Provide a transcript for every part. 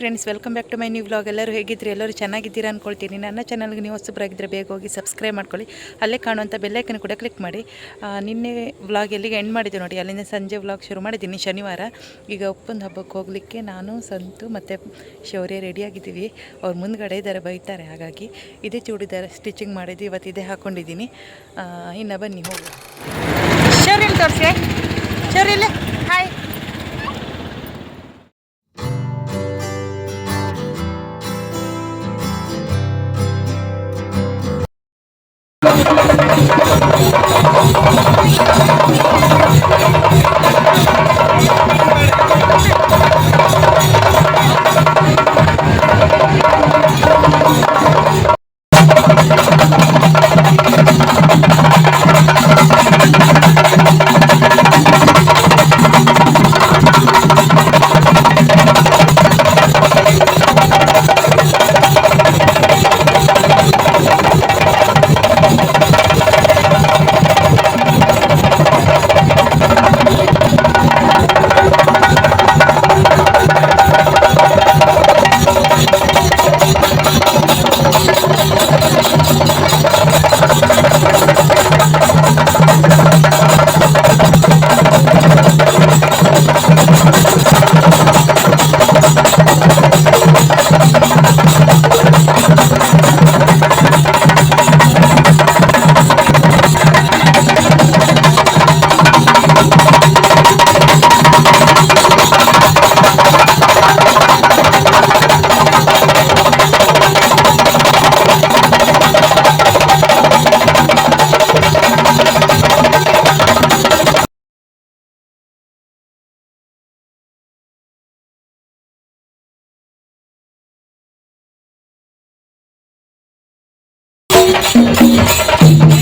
Friends welcome back to my new vlog ಎಲ್ಲರೂ ಹೇಗಿದ್ರಿ ಎಲ್ಲರೂ ಚೆನ್ನಾಗಿದ್ದೀರ ಅಂದ್ಕೊಳ್ತೀನಿ ನನ್ನ ಚಾನಲ್ಗೆ ನೀವು ಹೊಸಬರಾಗಿದ್ದರೆ ಬೇಗ ಹೋಗಿ ಸಬ್ಸ್ಕ್ರೈಬ್ ಮಾಡ್ಕೊಳ್ಳಿ. ಅಲ್ಲೇ ಕಾಣುವಂಥ ಬೆಲ್ಲೈಕನ್ ಕೂಡ ಕ್ಲಿಕ್ ಮಾಡಿ. ನಿನ್ನೆ ವ್ಲಾಗ್ ಎಲ್ಲಿಗೆ ಎಂಡ್ ಮಾಡಿದ್ದೆ ನೋಡಿ, ಅಲ್ಲಿಂದ ಸಂಜೆ ವ್ಲಾಗ್ ಶುರು ಮಾಡಿದ್ದೀನಿ, ಶನಿವಾರ. ಈಗ ಉಪ್ಪಿನ ಹಬ್ಬಕ್ಕೆ ಹೋಗಲಿಕ್ಕೆ ನಾನು, ಸಂತು ಮತ್ತು ಶೌರ್ಯ ರೆಡಿಯಾಗಿದ್ದೀವಿ ಅವ್ರು ಮುಂದ್ಗಡೆ ಇದ್ದಾರೆ, ಬೈತಾರೆ ಹಾಗಾಗಿ. ಇದೇ ಚೂಡಿದಾರ ಸ್ಟಿಚಿಂಗ್ ಮಾಡಿದ್ದು ಇವತ್ತು ಇದೇ ಹಾಕ್ಕೊಂಡಿದ್ದೀನಿ ಇನ್ನು ಬನ್ನಿ ಹೋಗಿ ಶೌರ್ಯ ತೋರಿಸಿ ಶೌರ್ಯ ಹಾಯ್ Música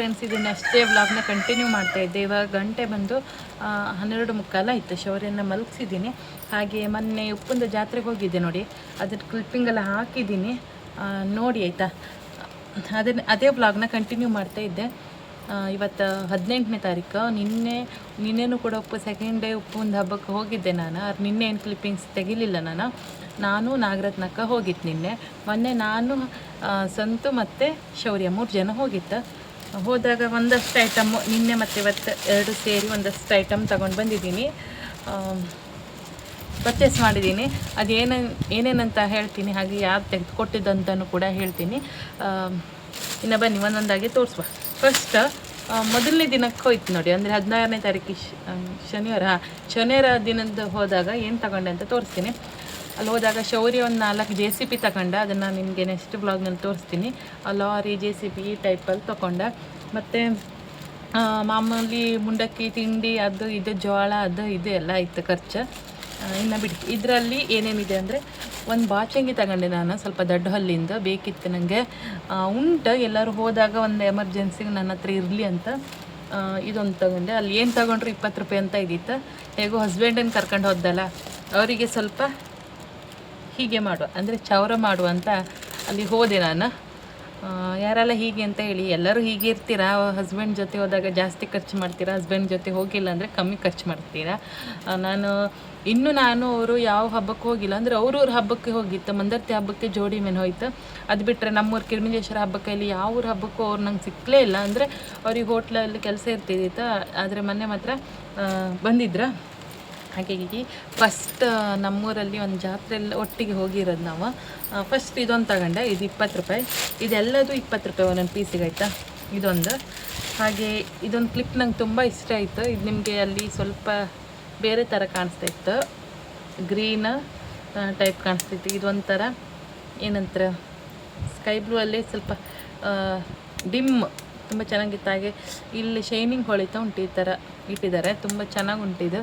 ಫ್ರೆಂಡ್ಸ್, ಇದನ್ನು ಅಷ್ಟೇ ವ್ಲಾಗ್ನ ಕಂಟಿನ್ಯೂ ಮಾಡ್ತಾ ಇದ್ದೆ. ಇವಾಗ ಗಂಟೆ ಬಂದು ಹನ್ನೆರಡು ಮುಕ್ಕಾಲ ಆಯಿತು. ಶೌರ್ಯನ ಮಲಗಿಸಿದ್ದೀನಿ. ಹಾಗೆ ಮೊನ್ನೆ ಉಪ್ಪುಂದ ಜಾತ್ರೆಗೆ ಹೋಗಿದ್ದೆ ನೋಡಿ. ಅದ್ರ ಕ್ಲಿಪ್ಪಿಂಗೆಲ್ಲ ಹಾಕಿದ್ದೀನಿ. ನೋಡಿ ಆಯಿತಾ? ಅದನ್ನ ಅದೇ ವ್ಲಾಗ್ನ ಕಂಟಿನ್ಯೂ ಮಾಡ್ತಾ ಇದ್ದೆ. ಇವತ್ತು ಹದಿನೆಂಟನೇ ತಾರೀಕು. ನಿನ್ನೆ, ನಿನ್ನೆನೂ ಕೂಡ ಉಪ್ಪು ಸೆಕೆಂಡ್ ಡೇ ಉಪ್ಪುಂದ ಹಬ್ಬಕ್ಕೆ ಹೋಗಿದ್ದೆ ನಾನು. ಅವ್ರು ನಿನ್ನೆ ಏನು ಕ್ಲಿಪ್ಪಿಂಗ್ಸ್ ತೆಗಿಲಿಲ್ಲ ನಾನು. ನಾನು ನಾಗರತ್ನಕ್ಕ ಹೋಗಿತ್ತು ನಿನ್ನೆ. ಮೊನ್ನೆ ನಾನು ಸಂತು ಮತ್ತು ಶೌರ್ಯ ಮೂರು ಜನ ಹೋಗಿತ್ತು. ಹೋದಾಗ ಒಂದಷ್ಟು ಐಟಮ್ ನಿನ್ನೆ ಮತ್ತು ಇವತ್ತು ಎರಡು ಸೇರಿ ಒಂದಷ್ಟು ಐಟಮ್ ತಗೊಂಡು ಬಂದಿದ್ದೀನಿ. ಪರ್ಚೇಸ್ ಮಾಡಿದ್ದೀನಿ. ಅದೇನು, ಏನೇನಂತ ಹೇಳ್ತೀನಿ, ಹಾಗೆ ಯಾರು ತೆಗೆದುಕೊಟ್ಟಿದ್ದಂತನೂ ಕೂಡ ಹೇಳ್ತೀನಿ. ಇನ್ನು ಬನ್ನಿ, ಒಂದೊಂದಾಗಿ ತೋರಿಸುವ. ಫಸ್ಟ್ ಮೊದಲನೇ ದಿನಕ್ಕೆ ಹೋಯ್ತು ನೋಡಿ, ಅಂದರೆ ಹದಿನಾರನೇ ತಾರೀಕು ಶ- ಶನಿವಾರ, ಹಾಂ, ಶನಿವಾರ ದಿನದ ಹೋದಾಗ ಏನು ತಗೊಂಡೆ ಅಂತ ತೋರಿಸ್ತೀನಿ. ಅಲ್ಲಿ ಹೋದಾಗ ಶೌರ್ಯ ಒಂದು ನಾಲ್ಕು ಜೆ ಸಿ ಪಿ ತಗೊಂಡ. ಅದನ್ನು ನಿಮಗೆ ನೆಕ್ಸ್ಟ್ ಬ್ಲಾಗ್ನಲ್ಲಿ ತೋರಿಸ್ತೀನಿ. ಲಾರಿ ಜೆ ಸಿ ಪಿ ಈ ಟೈಪಲ್ಲಿ ತಗೊಂಡ. ಮತ್ತು ಮಾಮೂಲಿ ಮುಂಡಕ್ಕಿ ತಿಂಡಿ ಅದು ಇದು ಜೋಳ ಅದು ಇದು ಎಲ್ಲ ಇತ್ತು ಖರ್ಚು. ಇನ್ನು ಬಿಡಿ. ಇದರಲ್ಲಿ ಏನೇನಿದೆ ಅಂದರೆ ಒಂದು ಬಾಚಂಗಿ ತಗೊಂಡೆ ನಾನು ಸ್ವಲ್ಪ ದೊಡ್ಡ ಹಲ್ಲಿಂದ. ಬೇಕಿತ್ತು ನನಗೆ ಉಂಟು. ಎಲ್ಲರೂ ಹೋದಾಗ ಒಂದು ಎಮರ್ಜೆನ್ಸಿಗೆ ನನ್ನ ಹತ್ರ ಇರಲಿ ಅಂತ ಇದೊಂದು ತಗೊಂಡೆ. ಅಲ್ಲಿ ಏನು ತಗೊಂಡ್ರು ಇಪ್ಪತ್ತು ರೂಪಾಯಿ ಅಂತ ಇದ್ದಿತ್ತು ಹೇಗೋ ಹಸ್ಬೆಂಡನ್ನು ಕರ್ಕೊಂಡು ಹೋದ್ದಲ್ಲ ಅವರಿಗೆ ಸ್ವಲ್ಪ ಹೀಗೆ ಮಾಡುವ ಅಂದರೆ ಚೌರ ಮಾಡುವ ಅಂತ ಅಲ್ಲಿ ಹೋದೆ ನಾನು. ಯಾರೆಲ್ಲ ಹೀಗೆ ಅಂತ ಹೇಳಿ, ಎಲ್ಲರೂ ಹೀಗೆ ಇರ್ತೀರಾ? ಹಸ್ಬೆಂಡ್ ಜೊತೆ ಹೋದಾಗ ಜಾಸ್ತಿ ಖರ್ಚು ಮಾಡ್ತೀರಾ? ಹಸ್ಬೆಂಡ್ ಜೊತೆ ಹೋಗಿಲ್ಲ ಅಂದರೆ ಕಮ್ಮಿ ಖರ್ಚು ಮಾಡ್ತೀರಾ? ನಾನು, ಇನ್ನು ನಾನು ಅವರು ಯಾವ ಹಬ್ಬಕ್ಕೆ ಹೋಗಿಲ್ಲ. ಅಂದರೆ ಅವ್ರವ್ರ ಹಬ್ಬಕ್ಕೆ ಹೋಗಿತ್ತು. ಮಂದರ್ತಿ ಹಬ್ಬಕ್ಕೆ ಜೋಡಿ ಮೇಲೆ ಹೋಯ್ತು. ಅದು ಬಿಟ್ಟರೆ ನಮ್ಮೂರು ಕಿರ್ಮಿಂಜೇಶ್ವರ ಹಬ್ಬಕ್ಕೆ ಇಲ್ಲಿ ಯಾವ ಊರ ಹಬ್ಬಕ್ಕೂ ಅವ್ರು ನಂಗೆ ಸಿಕ್ಕಲೇ ಇಲ್ಲ. ಅಂದರೆ ಅವ್ರಿಗೆ ಹೋಟ್ಲಲ್ಲಿ ಕೆಲಸ ಇರ್ತಿದ್ದಿತ್ತು. ಆದರೆ ಮೊನ್ನೆ ಮಾತ್ರ ಬಂದಿದ್ರ. ಹಾಗಾಗಿ ಫಸ್ಟ್ ನಮ್ಮೂರಲ್ಲಿ ಒಂದು ಜಾತ್ರೆಯಲ್ಲಿ ಒಟ್ಟಿಗೆ ಹೋಗಿರೋದು ನಾವು. ಫಸ್ಟ್ ಇದೊಂದು ತಗೊಂಡೆ, ಇದು ಇಪ್ಪತ್ತು ರೂಪಾಯಿ. ಇದೆಲ್ಲದೂ ಇಪ್ಪತ್ತು ರೂಪಾಯಿ ಒಂದೊಂದು ಪೀಸಿಗೆ ಆಯಿತಾ? ಇದೊಂದು. ಹಾಗೆ ಇದೊಂದು ಕ್ಲಿಪ್ ನಂಗೆ ತುಂಬ ಇಷ್ಟ ಆಯಿತು. ಇದು ನಿಮಗೆ ಅಲ್ಲಿ ಸ್ವಲ್ಪ ಬೇರೆ ಥರ ಕಾಣಿಸ್ತಾ ಇತ್ತು. ಗ್ರೀನ್ ಟೈಪ್ ಕಾಣಿಸ್ತಿತ್ತು ಇದೊಂಥರ ಏನಂತಾರೆ? ಸ್ಕೈ ಬ್ಲೂ ಅಲ್ಲಿ ಸ್ವಲ್ಪ ಡಿಮ್ ತುಂಬ ಚೆನ್ನಾಗಿತ್ತು. ಹಾಗೆ ಇಲ್ಲಿ ಶೈನಿಂಗ್ ಹೊಳಿತಾ ಉಂಟು ಈ ಥರ ಇಟ್ಟಿದ್ದಾರೆ. ತುಂಬ ಚೆನ್ನಾಗಿ ಉಂಟಿದು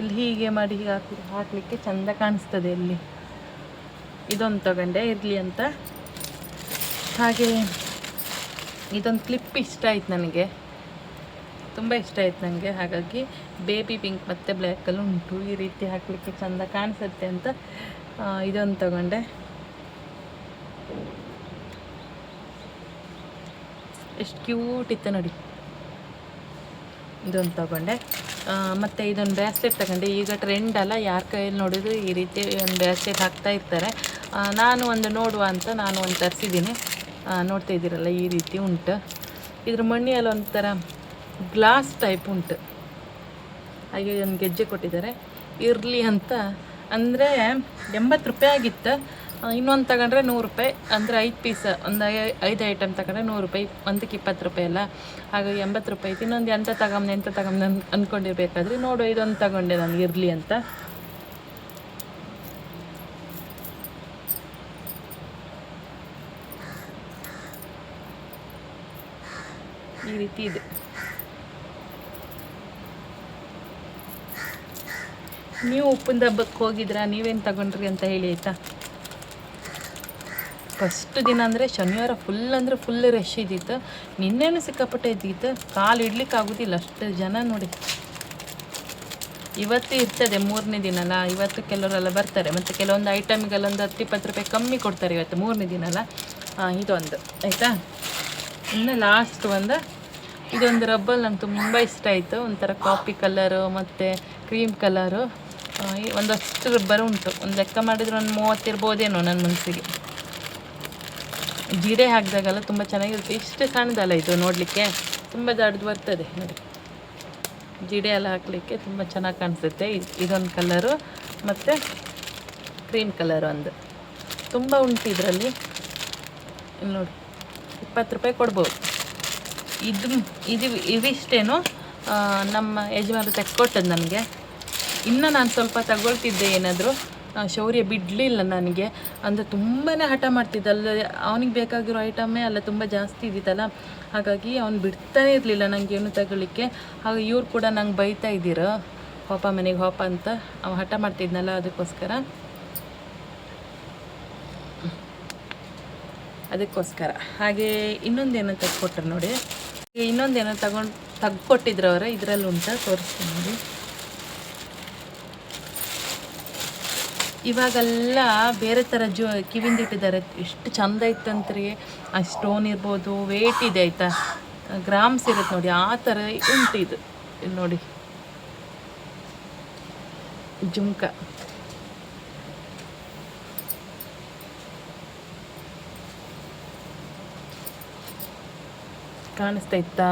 ಇಲ್ಲಿ ಹೀಗೆ ಮಾಡಿ ಹೀಗೆ ಹಾಕಿ ಹಾಕಲಿಕ್ಕೆ ಚೆಂದ ಕಾಣಿಸ್ತದೆ ಇಲ್ಲಿ. ಇದೊಂದು ತಗೊಂಡೆ, ಇರಲಿ ಅಂತ. ಹಾಗೆ ಇದೊಂದು ಕ್ಲಿಪ್ ಇಷ್ಟ ಆಯ್ತು ನನಗೆ. ತುಂಬ ಇಷ್ಟ ಆಯ್ತು ನನಗೆ. ಹಾಗಾಗಿ ಬೇಬಿ ಪಿಂಕ್ ಮತ್ತು ಬ್ಲ್ಯಾಕಲ್ಲಿ ಉಂಟು. ಈ ರೀತಿ ಹಾಕಲಿಕ್ಕೆ ಚೆಂದ ಕಾಣಿಸುತ್ತೆ ಅಂತ ಇದೊಂದು ತಗೊಂಡೆ. ಎಷ್ಟು ಕ್ಯೂಟ್ ಇತ್ತು ನೋಡಿ. ಇದೊಂದು ತಗೊಂಡೆ. ಮತ್ತು ಇದೊಂದು ಬ್ಯಾಸ್ಲೆಟ್ ತಗೊಂಡೆ. ಈಗ ಟ್ರೆಂಡ್ ಅಲ್ಲ, ಯಾರ ಕೈಯಲ್ಲಿ ನೋಡಿದ್ರು ಈ ರೀತಿ ಒಂದು ಬ್ಯಾಸ್ಲೆಟ್ ಹಾಕ್ತಾ ಇರ್ತಾರೆ. ನಾನು ಒಂದು ನೋಡುವ ಅಂತ ನಾನು ಒಂದು ತರಿಸಿದ್ದೀನಿ. ನೋಡ್ತಾ ಇದ್ದೀರಲ್ಲ, ಈ ರೀತಿ ಉಂಟು. ಇದ್ರ ಮಣ್ಣಿಯಲ್ಲಿ ಒಂಥರ ಗ್ಲಾಸ್ ಟೈಪ್ ಉಂಟು. ಹಾಗೆ ಒಂದು ಗೆಜ್ಜೆ ಕೊಟ್ಟಿದ್ದಾರೆ. ಇರಲಿ ಅಂತ. ಅಂದರೆ ಎಂಬತ್ತು ರೂಪಾಯಿ ಆಗಿತ್ತು. ಇನ್ನೊಂದು ತಗೊಂಡ್ರೆ ನೂರು ರೂಪಾಯಿ. ಅಂದರೆ ಐದು ಪೀಸ್, ಒಂದು ಐದು ಐಟಮ್ ತಗೊಂಡ್ರೆ ನೂರು ರೂಪಾಯಿ, ಒಂದಕ್ಕೆ ಇಪ್ಪತ್ತು ರೂಪಾಯಿ ಅಲ್ಲ. ಹಾಗಾಗಿ ಎಂಬತ್ತು ರೂಪಾಯಿ ಐತಿ. ಇನ್ನೊಂದು ಎಂತ ತಗೊಂಬೆ ಎಂತ ತಗೊಂಬೆ ಅನ್ ಅಂದ್ಕೊಂಡಿರ್ಬೇಕಾದ್ರೆ ನೋಡು ಇದೊಂದು ತಗೊಂಡೆ ನಾನು, ಇರಲಿ ಅಂತ. ಈ ರೀತಿ ಇದೆ. ನೀವು ಉಪ್ಪಿನ ಹಬ್ಬಕ್ಕೆ ಹೋಗಿದ್ರಾ? ನೀವೇನು ತಗೊಂಡ್ರಿ ಅಂತ ಹೇಳಿ, ಆಯಿತಾ? ಫಸ್ಟ್ ದಿನ ಅಂದರೆ ಶನಿವಾರ ಫುಲ್ ಅಂದರೆ ಫುಲ್ ರಶ್ ಇದ್ದಿತ್ತು. ನಿನ್ನೆನೂ ಸಿಕ್ಕಾಪಟ್ಟೆ ಇದ್ದಿತ್ತು. ಕಾಲು ಇಡ್ಲಿಕ್ಕೆ ಆಗೋದಿಲ್ಲ ಅಷ್ಟು ಜನ ನೋಡಿ. ಇವತ್ತು ಇರ್ತದೆ ಮೂರನೇ ದಿನ ಅಲ್ಲ ಇವತ್ತು ಕೆಲವರೆಲ್ಲ ಬರ್ತಾರೆ ಮತ್ತು ಕೆಲವೊಂದು ಐಟಮ್ಗೆಲ್ಲ ಒಂದು ಹತ್ತು ಇಪ್ಪತ್ತು ರೂಪಾಯಿ ಕಮ್ಮಿ ಕೊಡ್ತಾರೆ ಇವತ್ತು ಮೂರನೇ ದಿನ ಅಲ್ಲ ಆ, ಇದೊಂದು ಆಯಿತಾ? ಇನ್ನು ಲಾಸ್ಟ್ ಒಂದು ಇದೊಂದು ರಬ್ಬಲ್ ನಂಗೆ ತುಂಬ ಇಷ್ಟ ಆಯಿತು. ಒಂಥರ ಕಾಫಿ ಕಲರು ಮತ್ತು ಕ್ರೀಮ್ ಕಲರು ಒಂದಷ್ಟು ರಬ್ಬರ್ ಉಂಟು. ಒಂದು ಲೆಕ್ಕ ಮಾಡಿದ್ರೆ ಒಂದು ಮೂವತ್ತಿರ್ಬೋದೇನೋ ನನ್ನ ಮನಸ್ಸಿಗೆ ಜೀರೆ ಹಾಕಿದಾಗೆಲ್ಲ ತುಂಬ ಚೆನ್ನಾಗಿರುತ್ತೆ. ಇಷ್ಟು ಸಣ್ಣದಲ್ಲ ಇದು ನೋಡಲಿಕ್ಕೆ? ತುಂಬ ದೊಡ್ಡದು ಬರ್ತದೆ ನೋಡಿ. ಜೀಡೆ ಎಲ್ಲ ಹಾಕಲಿಕ್ಕೆ ತುಂಬ ಚೆನ್ನಾಗಿ ಕಾಣಿಸುತ್ತೆ. ಇದೊಂದು ಕಲರು ಮತ್ತು ಕ್ರೀಮ್ ಕಲರ್ ಒಂದು. ತುಂಬ ಉಂಟು ಇದರಲ್ಲಿ. ಇಲ್ಲಿ ನೋಡಿ. ಇಪ್ಪತ್ತು ರೂಪಾಯಿ ಕೊಡ್ಬೋದು. ಇದು ಇದು ಇವಿಷ್ಟೇನು ನಮ್ಮ ಯಜಮಾನರು ತೆಕ್ಕೊಟ್ಟದ್ದು ನನಗೆ. ಇನ್ನೂ ನಾನು ಸ್ವಲ್ಪ ತಗೊಳ್ತಿದ್ದೆ ಏನಾದರೂ. ಶೌರ್ಯ ಬಿಡಲಿಲ್ಲ ನನಗೆ. ಅಂದರೆ ತುಂಬಾ ಹಠ ಮಾಡ್ತಿದ್ದ. ಅಲ್ಲ ಅವನಿಗೆ ಬೇಕಾಗಿರೋ ಐಟಮೇ ಅಲ್ಲ ತುಂಬ ಜಾಸ್ತಿ ಇದ್ದಿತ್ತಲ್ಲ, ಹಾಗಾಗಿ ಅವ್ನು ಬಿಡ್ತಾನೇ ಇರಲಿಲ್ಲ ನನಗೆ ಏನು ತಗೊಳ್ಳಿಕ್ಕೆ. ಹಾಗೆ ಇವ್ರು ಕೂಡ ನಂಗೆ ಬೈತಾ ಇದ್ದೀರ? ಹೋಪ ಮನೆಗೆ ಹೋಪ ಅಂತ ಅವ ಹಠ ಮಾಡ್ತಿದ್ನಲ್ಲ ಅದಕ್ಕೋಸ್ಕರ. ಅದಕ್ಕೋಸ್ಕರ. ಹಾಗೆ ಇನ್ನೊಂದೇನೋ ಕೊಟ್ಟರು ನೋಡಿ. ಇನ್ನೊಂದೇನೋ ತಗೊಂಡು ತೆಗ್ಕೊಟ್ಟಿದ್ರು ಅವರ, ಇದರಲ್ಲಿ ಉಂಟ? ತೋರಿಸ್ತೀನಿ ನೋಡಿ. ಇವಾಗೆಲ್ಲ ಬೇರೆ ಥರ ಜೋ ಕಿವಿಂದ ಇಟ್ಟಿದ್ದಾರೆ. ಎಷ್ಟು ಚಂದ ಇತ್ತಂತ್ರಿ. ಆ ಸ್ಟೋನ್ ಇರ್ಬೋದು ವೇಟ್ ಇದೆ ಆಯಿತಾ. ಗ್ರಾಮ್ಸ್ ಇರುತ್ತೆ ನೋಡಿ, ಆ ಥರ ಉಂಟು ಇದು. ಇಲ್ಲಿ ನೋಡಿ. ಜುಮ್ಕ. ಕಾಣಿಸ್ತಾ ಇತ್ತಾ?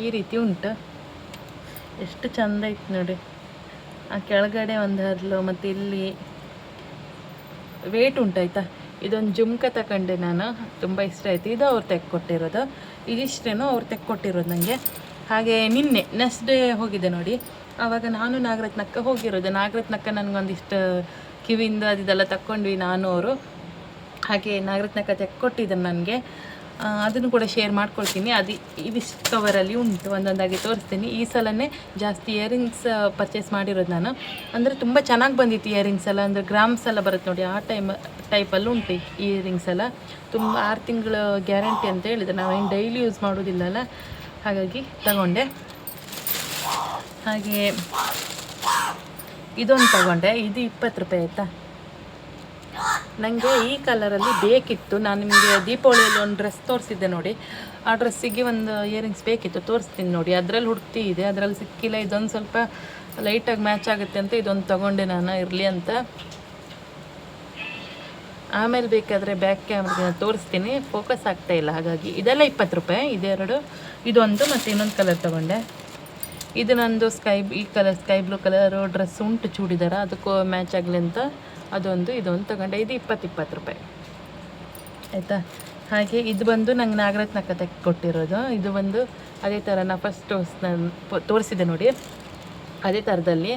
ಈ ರೀತಿ ಉಂಟು. ಎಷ್ಟು ಚಂದ ಇತ್ತು ನೋಡಿ. ಆ ಕೆಳಗಡೆ ಒಂದು ಹರಲು ಮತ್ತು ಇಲ್ಲಿ ವೇಟ್ ಉಂಟಾಯ್ತಾ ಇದೊಂದು ಜುಮ್ಕ ತಗೊಂಡೆ ನಾನು. ತುಂಬ ಇಷ್ಟ ಆಯ್ತು. ಇದು ಅವ್ರು ತೆಕ್ಕೊಟ್ಟಿರೋದು. ಇದಿಷ್ಟೇನೋ ಅವ್ರು ತೆಕ್ಕೊಟ್ಟಿರೋದು ನನಗೆ ಹಾಗೆ ನಿನ್ನೆ ನೆಕ್ಸ್ಟ್ ಡೇ ಹೋಗಿದ್ದೆ ನೋಡಿ. ಆವಾಗ ನಾನು ನಾಗರತ್ನಕ್ಕ ಹೋಗಿರೋದು. ನಾಗರತ್ನಕ್ಕ ನನಗೊಂದಿಷ್ಟು ಕಿವಿಯಿಂದ ಅದಿದೆಲ್ಲ ತಕ್ಕೊಂಡ್ವಿ ನಾನು, ಅವರು. ಹಾಗೆ ನಾಗರತ್ನಕ್ಕ ತೆಕ್ಕೊಟ್ಟಿದ್ದೆ ನನಗೆ. ಅದನ್ನು ಕೂಡ ಶೇರ್ ಮಾಡ್ಕೊಳ್ತೀನಿ. ಅದು ಇದಿಷ್ಟು ಕವರಲ್ಲಿ ಉಂಟು, ಒಂದೊಂದಾಗಿ ತೋರಿಸ್ತೀನಿ. ಈ ಸಲನೇ ಜಾಸ್ತಿ ಇಯರಿಂಗ್ಸ್ ಪರ್ಚೇಸ್ ಮಾಡಿರೋದು ನಾನು. ಅಂದರೆ ತುಂಬ ಚೆನ್ನಾಗಿ ಬಂದಿತ್ತು ಇಯರಿಂಗ್ಸ್ ಎಲ್ಲ. ಅಂದರೆ ಗ್ರಾಮ್ಸ್ ಎಲ್ಲ ಬರುತ್ತೆ ನೋಡಿ, ಆ ಟೈಮ್ ಟೈಪಲ್ಲಿ ಉಂಟು ಇಯರಿಂಗ್ಸ್ ಎಲ್ಲ. ತುಂಬ ಆರು ತಿಂಗಳ ಗ್ಯಾರಂಟಿ ಅಂತ ಹೇಳಿದೆ ನಾವೇನು ಡೈಲಿ ಯೂಸ್ ಮಾಡೋದಿಲ್ಲಲ್ಲ ಹಾಗಾಗಿ ತಗೊಂಡೆ. ಹಾಗೆ ಇದೊಂದು ತಗೊಂಡೆ. ಇದು ಇಪ್ಪತ್ತು ರೂಪಾಯಿ ಆಯಿತಾ? ನನಗೆ ಈ ಕಲರಲ್ಲಿ ಬೇಕಿತ್ತು. ನಾನು ನಿಮಗೆ ದೀಪಾವಳಿಯಲ್ಲಿ ಒಂದು ಡ್ರೆಸ್ ತೋರಿಸಿದ್ದೆ ನೋಡಿ. ಆ ಡ್ರೆಸ್ಸಿಗೆ ಒಂದು ಇಯರಿಂಗ್ಸ್ ಬೇಕಿತ್ತು. ತೋರಿಸ್ತೀನಿ ನೋಡಿ. ಅದರಲ್ಲಿ ಹುಡ್ತಿ ಇದೆ. ಅದರಲ್ಲಿ ಸಿಕ್ಕಿಲ್ಲ. ಇದೊಂದು ಸ್ವಲ್ಪ ಲೈಟಾಗಿ ಮ್ಯಾಚ್ ಆಗುತ್ತೆ ಅಂತ ಇದೊಂದು ತಗೊಂಡೆ ನಾನು. ಇರಲಿ ಅಂತ. ಆಮೇಲೆ ಬೇಕಾದರೆ ಬ್ಯಾಕ್ ಕ್ಯಾಮ್ರಾ ತೋರಿಸ್ತೀನಿ. ಫೋಕಸ್ ಆಗ್ತಾ ಇಲ್ಲ. ಹಾಗಾಗಿ ಇದೆಲ್ಲ ಇಪ್ಪತ್ತು ರೂಪಾಯಿ. ಇದೆರಡು. ಇದೊಂದು ಮತ್ತು ಇನ್ನೊಂದು ಕಲರ್ ತಗೊಂಡೆ. ಇದು ನಂದು ಸ್ಕೈ ಈ colour sky blue colour dress ಉಂಟು ಚೂಡಿದಾರ. ಅದಕ್ಕೂ ಮ್ಯಾಚ್ ಆಗಲಿ ಅಂತ. ಅದೊಂದು, ಇದೊಂದು ತಗೊಂಡೆ. ಇದು ಇಪ್ಪತ್ತು ಇಪ್ಪತ್ತು ರೂಪಾಯಿ. ಆಯಿತಾ? ಹಾಗೆ ಇದು ಬಂದು ನಂಗೆ ನಾಗರತ್ನ ಕತೆ ಕೊಟ್ಟಿರೋದು. ಇದು ಬಂದು ಅದೇ ಥರ ನಾ ಫಸ್ಟ್ ತೋರಿಸಿದೆ ನೋಡಿ. ಅದೇ ಥರದಲ್ಲಿ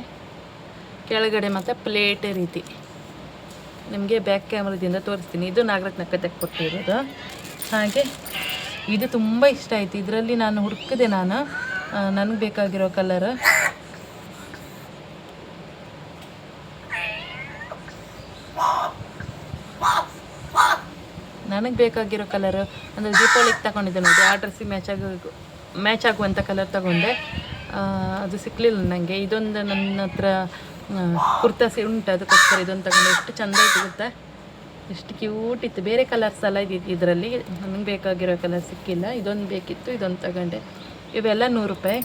ಕೆಳಗಡೆ ಮತ್ತು ಪ್ಲೇಟ್ ರೀತಿ. ನಿಮಗೆ ಬ್ಯಾಕ್ ಕ್ಯಾಮ್ರದಿಂದ ತೋರಿಸ್ತೀನಿ. ಇದು ನಾಗರತ್ನ ಕತೆ ಕೊಟ್ಟಿರೋದು. ಹಾಗೆ ಇದು ತುಂಬ ಇಷ್ಟ ಆಯಿತು. ಇದರಲ್ಲಿ ನಾನು ಹುಡುಕಿದೆ ನಾನು. ನನಗೆ ಬೇಕಾಗಿರೋ ಕಲರ್ ನನಗೆ ಬೇಕಾಗಿರೋ ಕಲರ್ ಅಂದರೆ ದೀಪಾವಳಿಗೆ ತಗೊಂಡಿದ್ದೆ ನೋಡಿ, ಆ ಡ್ರೆಸ್ಸಿಗೆ ಮ್ಯಾಚ್ ಆಗ ಮ್ಯಾಚ್ ಆಗುವಂಥ ಕಲರ್ ತಗೊಂಡೆ. ಅದು ಸಿಕ್ಕಲಿಲ್ಲ ನನಗೆ ಇದೊಂದು ನನ್ನ ಹತ್ರ ಕುರ್ತಾಸಿ ಉಂಟು, ಅದಕ್ಕೋಸ್ಕರ ಇದೊಂದು ತಗೊಂಡೆ. ಎಷ್ಟು ಚೆಂದ ಸಿಗುತ್ತೆ ಗೊತ್ತಾ ಎಷ್ಟು ಕ್ಯೂಟ್ ಇತ್ತು. ಬೇರೆ ಕಲರ್ಸ್ ಎಲ್ಲ ಇದ್ದಿತ್ತು ಇದರಲ್ಲಿ ನನಗೆ ಬೇಕಾಗಿರೋ ಕಲರ್ ಸಿಕ್ಕಿಲ್ಲ. ಇದೊಂದು ಬೇಕಿತ್ತು, ಇದೊಂದು ತಗೊಂಡೆ. ಇವೆಲ್ಲ ನೂರು ರೂಪಾಯಿ.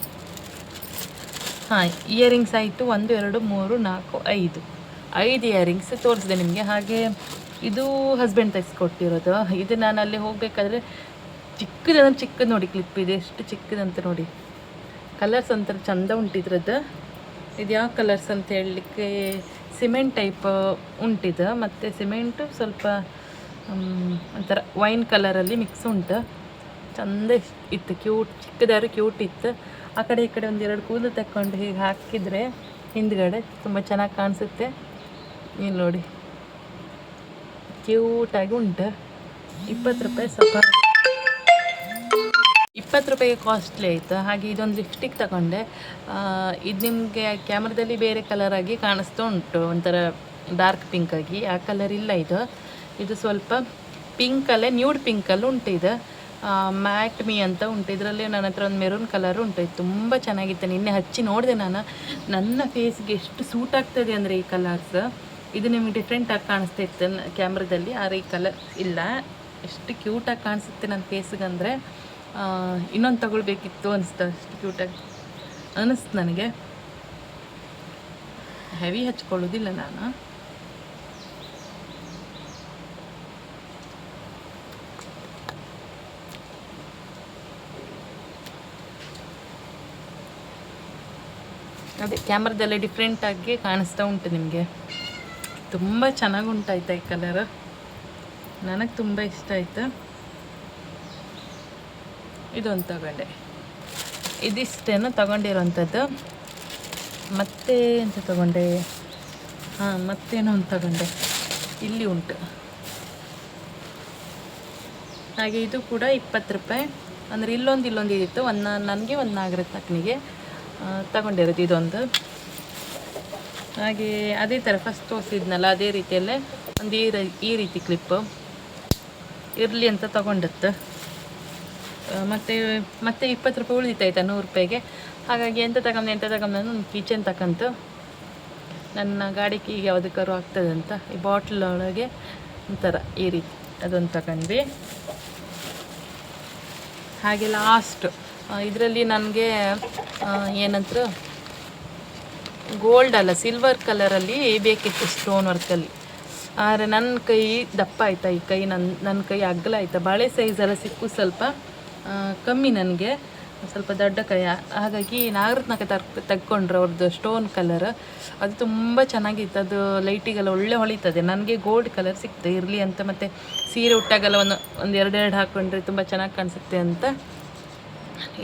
ಹಾಂ ಇಯರಿಂಗ್ಸ್ ಆಯಿತು. ಒಂದು, ಎರಡು, ಮೂರು, ನಾಲ್ಕು, ಐದು. ಐದು ಇಯರಿಂಗ್ಸ್ ತೋರಿಸಿದೆ ನಿಮಗೆ. ಹಾಗೆ ಇದು ಹಸ್ಬೆಂಡ್ ತೆಗೆಸ್ಕೊಟ್ಟಿರೋದು. ಇದು ನಾನು ಅಲ್ಲಿ ಹೋಗಬೇಕಾದ್ರೆ ಚಿಕ್ಕದಂದ್ರೆ ಚಿಕ್ಕದು ನೋಡಿ ಕ್ಲಿಪ್ ಇದೆ. ಎಷ್ಟು ಚಿಕ್ಕದಂತ ನೋಡಿ. ಕಲರ್ಸ್ ಒಂಥರ ಚಂದ ಉಂಟಿದ್ರದ್ದು ಇದು ಯಾವ ಕಲರ್ಸ್ ಅಂತ ಹೇಳಲಿಕ್ಕೆ ಸಿಮೆಂಟ್ ಟೈಪ್ ಉಂಟಿದು. ಮತ್ತು ಸಿಮೆಂಟು ಸ್ವಲ್ಪ ಒಂಥರ ವೈನ್ ಕಲರಲ್ಲಿ ಮಿಕ್ಸ್ ಉಂಟು. ಚಂದ ಇತ್ತು ಕ್ಯೂಟ್ ಚಿಕ್ಕದಾದ್ರು ಕ್ಯೂಟ್ ಇತ್ತು. ಆ ಕಡೆ ಈ ಕಡೆ ಒಂದೆರಡು ಕೂದಲು ತಕ್ಕೊಂಡು ಹೀಗೆ ಹಾಕಿದರೆ ಹಿಂದ್ಗಡೆ ತುಂಬ ಚೆನ್ನಾಗಿ ಕಾಣಿಸುತ್ತೆ. ಇಲ್ಲಿ ನೋಡಿ. ಕ್ಯೂಟಾಗಿ ಉಂಟು. ಇಪ್ಪತ್ತು ರೂಪಾಯಿ ಸ್ವಲ್ಪ. ಇಪ್ಪತ್ತು ರೂಪಾಯಿಗೆ ಕಾಸ್ಟ್ಲಿ ಆಯಿತು. ಹಾಗೆ ಇದೊಂದು ಲಿಪ್ಸ್ಟಿಕ್ ತಗೊಂಡೆ. ಇದು ನಿಮಗೆ ಕ್ಯಾಮ್ರದಲ್ಲಿ ಬೇರೆ ಕಲರಾಗಿ ಕಾಣಿಸ್ತಾ ಉಂಟು. ಒಂಥರ ಡಾರ್ಕ್ ಪಿಂಕ್ ಆಗಿ. ಆ ಕಲರ್ ಇಲ್ಲ ಇದು. ಇದು ಸ್ವಲ್ಪ ಪಿಂಕಲ್ಲೇ ನ್ಯೂಡ್ ಪಿಂಕಲ್ಲಿ ಉಂಟು ಇದು. ಮ್ಯಾಟ್ ಮೀ ಅಂತ ಉಂಟು. ಇದರಲ್ಲಿ ನನ್ನ ಹತ್ರ ಒಂದು ಮೆರೂನ್ ಕಲರ್ ಉಂಟು. ತುಂಬ ಚೆನ್ನಾಗಿತ್ತು. ನಿನ್ನೆ ಹಚ್ಚಿ ನೋಡಿದೆ ನಾನು. ನನ್ನ ಫೇಸ್ಗೆ ಎಷ್ಟು ಸೂಟ್ ಆಗ್ತದೆ ಅಂದರೆ ಈ ಕಲರ್ಸ್ ಇದು ನಿಮಗೆ ಡಿಫ್ರೆಂಟಾಗಿ ಕಾಣಿಸ್ತಾ ಇತ್ತು ಕ್ಯಾಮ್ರಾದಲ್ಲಿ ಆದರೆ ಈ ಕಲರ್ ಇಲ್ಲ. ಎಷ್ಟು ಕ್ಯೂಟಾಗಿ ಕಾಣಿಸುತ್ತೆ ನನ್ನ ಫೇಸ್ಗೆ ಅಂದರೆ ಇನ್ನೊಂದು ತಗೊಳ್ಬೇಕಿತ್ತು ಅನಿಸ್ತು ಅಷ್ಟು ಕ್ಯೂಟಾಗಿ ಅನ್ನಿಸ್ತು ನನಗೆ. ಹೆವಿ ಹಚ್ಕೊಳ್ಳೋದಿಲ್ಲ ನಾನು. ಅದೇ ಕ್ಯಾಮ್ರಾದಲ್ಲೇ ಡಿಫ್ರೆಂಟಾಗಿ ಕಾಣಿಸ್ತಾ ಉಂಟು ನಿಮಗೆ. ತುಂಬ ಚೆನ್ನಾಗಿ ಉಂಟಾಯ್ತಾ ಈ ಕಲರ್ ನನಗೆ ತುಂಬ ಇಷ್ಟ ಆಯಿತು? ಇದೊಂದು ತಗೊಂಡೆ. ಇದಿಷ್ಟೇನು ತಗೊಂಡಿರೋಂಥದ್ದು. ಮತ್ತೆ ಎಂತ ತಗೊಂಡೆ? ಹಾಂ, ಮತ್ತೇನೋ ಒಂದು ತಗೊಂಡೆ. ಇಲ್ಲಿ ಉಂಟು. ಹಾಗೆ ಇದು ಕೂಡ ಇಪ್ಪತ್ತು ರೂಪಾಯಿ. ಅಂದರೆ ಇಲ್ಲೊಂದು ಇಲ್ಲೊಂದು ಇದಿತ್ತು. ಒಂದು ನನಗೆ ಒಂದು ನಾಗರತ್ನಕ್ಕನಿಗೆ ತಗೊಂಡಿರೋದು ಇದೊಂದು. ಹಾಗೆ ಅದೇ ಥರ ಫಸ್ಟ್ ತೋರಿಸಿದ್ನಲ್ಲ, ಅದೇ ರೀತಿಯಲ್ಲೇ ಒಂದು ಈ ಈ ರೀತಿ ಕ್ಲಿಪ್ ಇರಲಿ ಅಂತ ತಗೊಂಡದ್ದು ಮತ್ತು, ಮತ್ತೆ ಇಪ್ಪತ್ತು ರೂಪಾಯಿ ಉಳಿದಿತ್ತಾಯ್ತಾ ನೂರು ರೂಪಾಯಿಗೆ? ಹಾಗಾಗಿ ಎಂತ ತಗೊಂಡು ಎಂತ ತಗೊಂಡು ಒಂದು ಕಿಚನ್ ತಗೊಂತು ನನ್ನ ಗಾಡಿ ಕೀಗೆ ಯಾವುದಕ್ಕಾದ್ರು ಆಗ್ತದಂತ ಈ ಬಾಟ್ಲ್ ಒಳಗೆ ಒಂಥರ ಈ ರೀತಿ ಅದೊಂದು ತಗೊಂಡ್ವಿ ಹಾಗೆ ಲಾಸ್ಟ್ ಇದರಲ್ಲಿ ನನಗೆ ಏನಂತ ಗೋಲ್ಡ್ ಅಲ್ಲ ಸಿಲ್ವರ್ ಕಲರಲ್ಲಿ ಬೇಕಿತ್ತು ಸ್ಟೋನ್ ವರ್ಕಲ್ಲಿ ಆದರೆ ನನ್ನ ಕೈ ದಪ್ಪ ಆಯ್ತಾ ಈ ಕೈ ನನ್ನ ನನ್ನ ಕೈ ಅಗ್ಲ ಆಯ್ತಾ. ಬಾಳೆ ಸೈಜ್ ಎಲ್ಲ ಸಿಕ್ಕು ಸ್ವಲ್ಪ ಕಮ್ಮಿ ನನಗೆ, ಸ್ವಲ್ಪ ದೊಡ್ಡ ಕೈ. ಹಾಗಾಗಿ ನಾಗರತ್ನಕ್ಕೆ ತರ್, ತೆಗ್ಕೊಂಡ್ರೆ ಅವ್ರದ್ದು ಸ್ಟೋನ್ ಕಲರ್ ಅದು ತುಂಬ ಚೆನ್ನಾಗಿತ್ತು. ಅದು ಲೈಟಿಗೆಲ್ಲ ಒಳ್ಳೆ ಹೊಳಿತದೆ. ನನಗೆ ಗೋಲ್ಡ್ ಕಲರ್ ಸಿಕ್ತು, ಇರಲಿ ಅಂತ. ಮತ್ತು ಸೀರೆ ಉಟ್ಟಾಗೆಲ್ಲ ಒಂದು ಒಂದು ಎರಡೆರಡು ಹಾಕ್ಕೊಂಡ್ರೆ ತುಂಬ ಚೆನ್ನಾಗಿ ಕಾಣಿಸುತ್ತೆ ಅಂತ.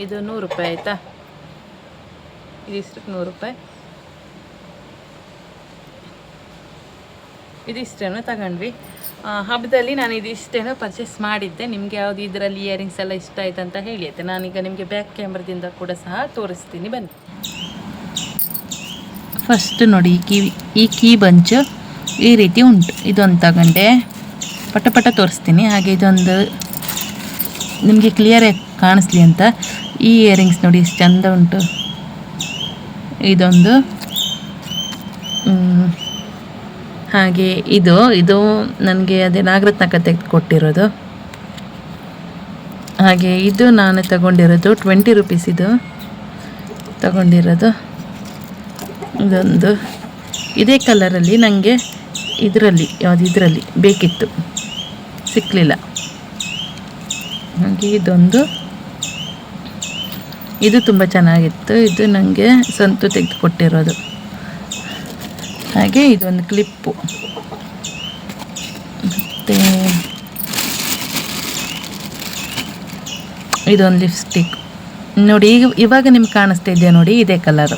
ಇದು ನೂರು ರೂಪಾಯಿ ಆಯಿತಾ? ಇಷ್ಟಕ್ಕೆ ನೂರು ರೂಪಾಯಿ. ಇದಿಷ್ಟೇನೋ ತಗೊಂಡ್ವಿ. ಹಬ್ಬದಲ್ಲಿ ನಾನು ಇದಿಷ್ಟೇನೋ ಪರ್ಚೇಸ್ ಮಾಡಿದ್ದೆ. ನಿಮಗೆ ಯಾವುದು ಇದರಲ್ಲಿ ಇಯರಿಂಗ್ಸ್ ಎಲ್ಲ ಇಷ್ಟ ಆಯ್ತು ಅಂತ ಹೇಳಿದ್ದೆ ನಾನೀಗ ನಿಮಗೆ ಬ್ಯಾಕ್ ಕ್ಯಾಮ್ರದಿಂದ ಕೂಡ ಸಹ ತೋರಿಸ್ತೀನಿ. ಬನ್ನಿ. ಫಸ್ಟ್ ನೋಡಿ ಈ ಕೀ ಈ ಕೀ ಬಂಚು. ಈ ರೀತಿ ಉಂಟು. ಇದೊಂದು ತಗೊಂಡೆ. ಪಟ ಪಟ ತೋರಿಸ್ತೀನಿ. ಹಾಗೆ ಇದೊಂದು ನಿಮಗೆ ಕ್ಲಿಯರಾಗಿ ಕಾಣಿಸ್ಲಿ ಅಂತ. ಈ ಇಯರಿಂಗ್ಸ್ ನೋಡಿ ಎಷ್ಟು ಚಂದ ಉಂಟು. ಇದೊಂದು ಮ್, ಹಾಗೆ ಇದು ಇದು ನನಗೆ ಅದೇ ನಾಗರತ್ನಕ ಕತೆ ಕೊಟ್ಟಿರೋದು. ಹಾಗೆ ಇದು ನಾನು ತಗೊಂಡಿರೋದು ಟ್ವೆಂಟಿ ರುಪೀಸ್ ಇದು ತಗೊಂಡಿರೋದು. ಇದೊಂದು. ಇದೇ ಕಲರಲ್ಲಿ ನನಗೆ ಇದರಲ್ಲಿ, ಯಾವುದು ಇದರಲ್ಲಿ ಬೇಕಿತ್ತು. ಸಿಕ್ಕಲಿಲ್ಲ ಹಾಗೆ ಇದೊಂದು. ಇದು ತುಂಬ ಚೆನ್ನಾಗಿತ್ತು. ಇದು ನನಗೆ ಸಂತು ತೆಗೆದುಕೊಟ್ಟಿರೋದು ಹಾಗೆ ಇದೊಂದು ಕ್ಲಿಪ್ಪು. ಮತ್ತು ಇದೊಂದು ಲಿಪ್ಸ್ಟಿಕ್. ನೋಡಿ, ಈಗ ಇವಾಗ ನಿಮ್ಗೆ ಕಾಣಿಸ್ತಾ ಇದೆಯಾ ನೋಡಿ, ಇದೇ ಕಲರು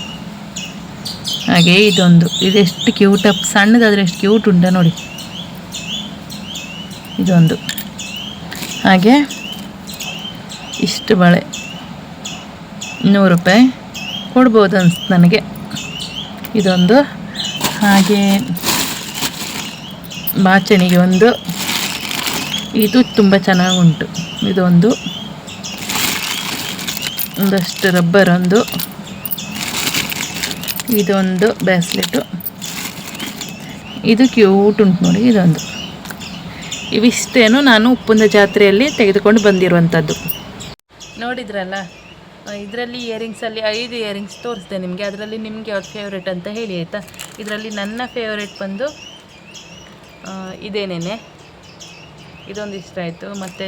ಹಾಗೆ ಇದೊಂದು. ಇದೆಷ್ಟು ಕ್ಯೂಟ್ ಅಪ್, ಸಣ್ಣದಾದರೆ ಎಷ್ಟು ಕ್ಯೂಟ್ ಉಂಟ ನೋಡಿ. ಇದೊಂದು. ಹಾಗೆ ಇಷ್ಟು ಬಳೆ. ನೂರು ರೂಪಾಯಿ. ಕೊಡ್ಬೋದು ಅನ್ಸ್ತು ನನಗೆ. ಇದೊಂದು ಹಾಗೆ ಬಾಚಣಿಗೆ ಒಂದು ಇದು ತುಂಬ ಚೆನ್ನಾಗಿ ಉಂಟು ಇದೊಂದು ಒಂದಷ್ಟು ರಬ್ಬರ್ ಒಂದು, ಇದೊಂದು ಬ್ಯಾಸ್ಲೆಟು ಇದು ಕ್ಯೂಟ್ ಉಂಟು ನೋಡಿ ಇದೊಂದು. ಇವಿಷ್ಟೇನು ನಾನು ಉಪ್ಪುಂದ ಜಾತ್ರೆಯಲ್ಲಿ ತೆಗೆದುಕೊಂಡು ಬಂದಿರುವಂಥದ್ದು ನೋಡಿದ್ರಲ್ಲ? ಇದರಲ್ಲಿ ಇಯರಿಂಗ್ಸಲ್ಲಿ ಐದು ಇಯರಿಂಗ್ಸ್ ತೋರಿಸ್ದೆ ನಿಮಗೆ. ಅದರಲ್ಲಿ ನಿಮಗೆ ಯಾವ್ದು ಫೇವ್ರೇಟ್ ಅಂತ ಹೇಳಿ, ಆಯಿತಾ? ಇದರಲ್ಲಿ ನನ್ನ ಫೇವ್ರೇಟ್ ಬಂದು ಇದೇನೇನೆ? ಇದೊಂದು ಇಷ್ಟ ಆಯಿತು. ಮತ್ತು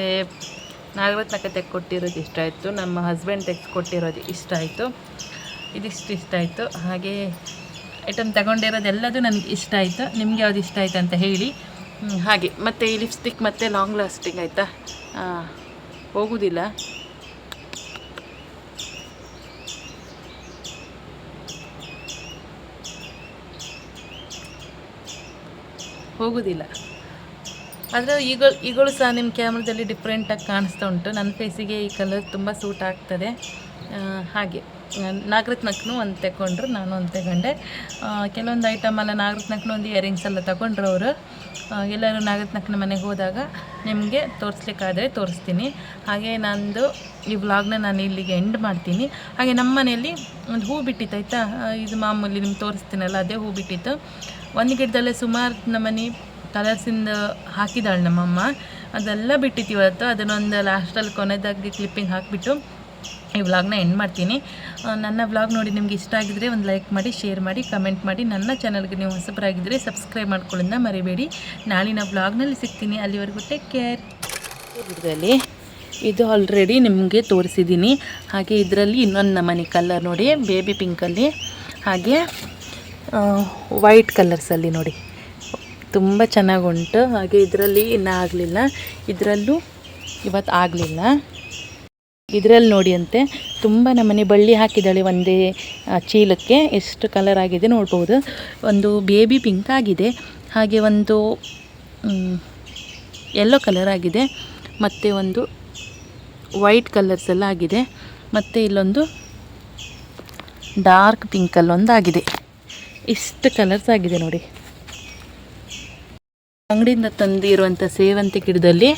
ನಾಗರತ್ನಕ್ಕೆ ತೆಗೆದುಕೊಟ್ಟಿರೋದು ಇಷ್ಟ ಆಯಿತು. ನಮ್ಮ ಹಸ್ಬೆಂಡ್ ತೆಗೆದುಕೊಟ್ಟಿರೋದು ಇಷ್ಟ ಆಯಿತು. ಇದಿಷ್ಟು ಇಷ್ಟ ಆಯಿತು. ಹಾಗೆ ಐಟಮ್ ತಗೊಂಡಿರೋದೆಲ್ಲದೂ ನನಗೆ ಇಷ್ಟ ಆಯಿತು. ನಿಮಗೆ ಯಾವ್ದು ಇಷ್ಟ ಆಯಿತು ಅಂತ ಹೇಳಿ. ಹಾಗೆ. ಮತ್ತು ಈ ಲಿಪ್ಸ್ಟಿಕ್ ಮತ್ತು ಲಾಂಗ್ ಲಾಸ್ಟಿಂಗ್ ಆಯಿತಾ? ಹೋಗುವುದಿಲ್ಲ ಹೋಗುವುದಿಲ್ಲ ಆದರೆ ಈಗ, ಈಗಳು ಸಹ ನಿಮ್ಮ ಕ್ಯಾಮ್ರಾದಲ್ಲಿ ಡಿಫ್ರೆಂಟಾಗಿ ಕಾಣಿಸ್ತಾ ಉಂಟು. ನನ್ನ ಫೇಸಿಗೆ ಈ ಕಲರ್ ತುಂಬ ಸೂಟ್ ಆಗ್ತದೆ. ಹಾಗೆ. ನಾಗರತ್ನಕ್ಕೂ ಒಂದು ತಗೊಂಡ್ರು ನಾನು ಒಂದು ತಗೊಂಡೆ. ಕೆಲವೊಂದು ಐಟಮ್ ಎಲ್ಲ ನಾಗರತ್ನಕ್ಕೂ ಒಂದು ಇಯರಿಂಗ್ಸ್ ಎಲ್ಲ ತಗೊಂಡ್ರು ಅವರು. ಎಲ್ಲರೂ ನಾಗರತ್ನಕ್ಕನ ಮನೆಗೆ ಹೋದಾಗ ನಿಮಗೆ ತೋರಿಸ್ಲಿಕ್ಕಾದರೆ ತೋರಿಸ್ತೀನಿ. ಹಾಗೆ ನಂದು ಈ ವ್ಲಾಗ್ನ ನಾನು ಇಲ್ಲಿಗೆ ಎಂಡ್ ಮಾಡ್ತೀನಿ. ಹಾಗೆ ನಮ್ಮ ಮನೆಯಲ್ಲಿ ಒಂದು ಹೂ ಬಿಟ್ಟಿತ್ತು, ಆಯಿತಾ? ಇದು ಮಾಮೂಲಿ ನಿಮ್ಗೆ ತೋರಿಸ್ತೀನಲ್ಲ, ಅದೇ ಹೂ ಬಿಟ್ಟಿತ್ತು. ಒಂದು ಗಿಡದಲ್ಲೇ ಸುಮಾರು ನಮ್ಮನೆ ಕಲರ್ಸಿಂದ ಹಾಕಿದಾಳೆ ನಮ್ಮಮ್ಮ. ಅದೆಲ್ಲ ಬಿಟ್ಟಿತ್ತು ಇವತ್ತು. ಅದನ್ನೊಂದು ಲಾಸ್ಟಲ್ಲಿ ಕೊನೆದಾಗಿ ಕ್ಲಿಪ್ಪಿಂಗ್ ಹಾಕಿಬಿಟ್ಟು ಈ ವ್ಲಾಗ್ನ ಎಂಡ್ ಮಾಡ್ತೀನಿ. ನನ್ನ ವ್ಲಾಗ್ ನೋಡಿ ನಿಮ್ಗೆ ಇಷ್ಟ ಆಗಿದ್ರೆ ಒಂದು ಲೈಕ್ ಮಾಡಿ ಶೇರ್ ಮಾಡಿ ಕಮೆಂಟ್ ಮಾಡಿ. ನನ್ನ ಚಾನಲ್ಗೆ ನೀವು ಹೊಸಬರಾಗಿದ್ದರೆ ಸಬ್ಸ್ಕ್ರೈಬ್ ಮಾಡ್ಕೊಳ್ಳೋದನ್ನ ಮರಿಬೇಡಿ. ನಾಳಿನ ವ್ಲಾಗ್ನಲ್ಲಿ ಸಿಗ್ತೀನಿ. ಅಲ್ಲಿವರೆಗೂ ಟೇಕ್ ಕೇರ್ ಇದರಲ್ಲಿ ಇದು ಆಲ್ರೆಡಿ ನಿಮಗೆ ತೋರಿಸಿದ್ದೀನಿ. ಹಾಗೆ ಇದರಲ್ಲಿ ಇನ್ನೊಂದು ನಮ್ಮನೆ ಕಲರ್ ನೋಡಿ ಬೇಬಿ ಪಿಂಕಲ್ಲಿ ಹಾಗೆ ವೈಟ್ ಕಲರ್ಸಲ್ಲಿ ನೋಡಿ. ತುಂಬ ಚೆನ್ನಾಗುಂಟು ಹಾಗೆ ಇದರಲ್ಲಿ ಇನ್ನೂ ಆಗಲಿಲ್ಲ. ಇದರಲ್ಲೂ ಇವತ್ತು ಆಗಲಿಲ್ಲ. ಇದರಲ್ಲಿ ನೋಡಿ ಅಂತೆ, ತುಂಬ ನಮ್ಮನೆ ಬಳ್ಳಿ ಹಾಕಿದ್ದಾಳೆ ಒಂದೇ ಚೀಲಕ್ಕೆ. ಎಷ್ಟು ಕಲರ್ ಆಗಿದೆ ನೋಡ್ಬೋದು. ಒಂದು ಬೇಬಿ ಪಿಂಕ್ ಆಗಿದೆ. ಹಾಗೆ ಒಂದು ಎಲ್ಲೋ ಕಲರ್ ಆಗಿದೆ. ಮತ್ತು ಒಂದು ವೈಟ್ ಕಲರ್ಸ್ ಎಲ್ಲ ಆಗಿದೆ. ಮತ್ತು ಇಲ್ಲೊಂದು ಡಾರ್ಕ್ ಪಿಂಕಲ್ಲೊಂದು ಆಗಿದೆ. ಇಷ್ಟು ಕಲರ್ಸ್ ಆಗಿದೆ ನೋಡಿ. ಅಂಗಡಿಯಿಂದ ತಂದಿರುವಂಥ ಸೇವಂತಿ ಗಿಡದಲ್ಲಿ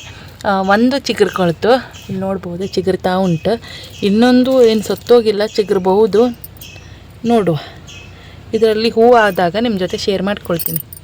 ಒಂದು ಚಿಗುರ್ಕೊಳ್ತು ಇಲ್ಲಿ ನೋಡ್ಬೋದು, ಚಿಗುರ್ತಾ ಉಂಟು. ಇನ್ನೊಂದು ಏನು ಸತ್ತೋಗಿಲ್ಲ, ಚಿಗುರ್ಬಹುದು. ನೋಡುವ. ಇದರಲ್ಲಿ ಹೂವು ಆದಾಗ ನಿಮ್ಮ ಜೊತೆ ಶೇರ್ ಮಾಡ್ಕೊಳ್ತೀನಿ.